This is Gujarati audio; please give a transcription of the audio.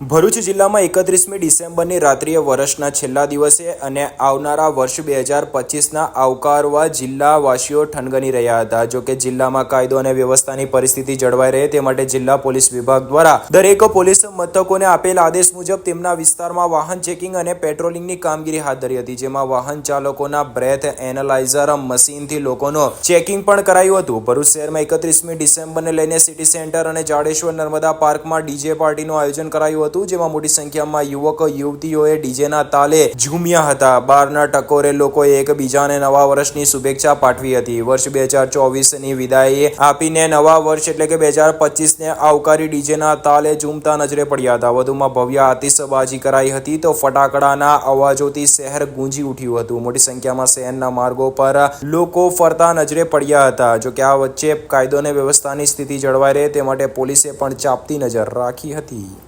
ભરૂચ જિલ્લામાં એકત્રીસમી ડિસેમ્બરની રાત્રિએ વર્ષના છેલ્લા દિવસે અને આવનારા વર્ષ બે હજાર પચીસના આવકારવા જિલ્લાવાસીઓ ઠનગની રહ્યા હતા. જો કે જિલ્લામાં કાયદો અને વ્યવસ્થાની પરિસ્થિતિ જળવાઈ રહે તે માટે જિલ્લા પોલીસ વિભાગ દ્વારા દરેક પોલીસ મથકોને આપેલ આદેશ મુજબ તેમના વિસ્તારમાં વાહન ચેકિંગ અને પેટ્રોલિંગની કામગીરી હાથ ધરી હતી, જેમાં વાહન ચાલકોના બ્રેથ એનાલાઇઝર મશીનથી લોકોનો ચેકિંગ પણ કરાયું હતું. ભરૂચ શહેરમાં એકત્રીસમી ડિસેમ્બરને લઈને સિટી સેન્ટર અને જાડેશ્વર નર્મદા પાર્કમાં ડીજે પાર્ટીનું આયોજન કરાયું હતું જેમાં મોટી સંખ્યામાં યુવક, યુવતીઓએ ડીજેના તાલે ઝૂમ્યા હતા. બારના ટકોરે લોકોએ એકબીજાને નવા વર્ષની શુભેચ્છા પાઠવી હતી. વર્ષ બે હજાર ચોવીસની વિદાય આપીને નવા વર્ષ એટલે કે બે હજાર પચીસને આવકારી ડીજેના તાલે ઝૂમતા નજરે પડ્યા હતા. વધુમાં ભવ્ય આતિશબાજી કરાઈ હતી તો ફટાકડાના અવાજોથી શહેર ગુંજી ઉઠ્યું હતું. મોટી સંખ્યામાં શહેરના માર્ગો પર લોકો ફરતા નજરે પડ્યા હતા. જો કે આ વચ્ચે કાયદો અને વ્યવસ્થાની સ્થિતિ જળવાઈ રહે તે માટે પોલીસે પણ ચાપતી નજર રાખી હતી.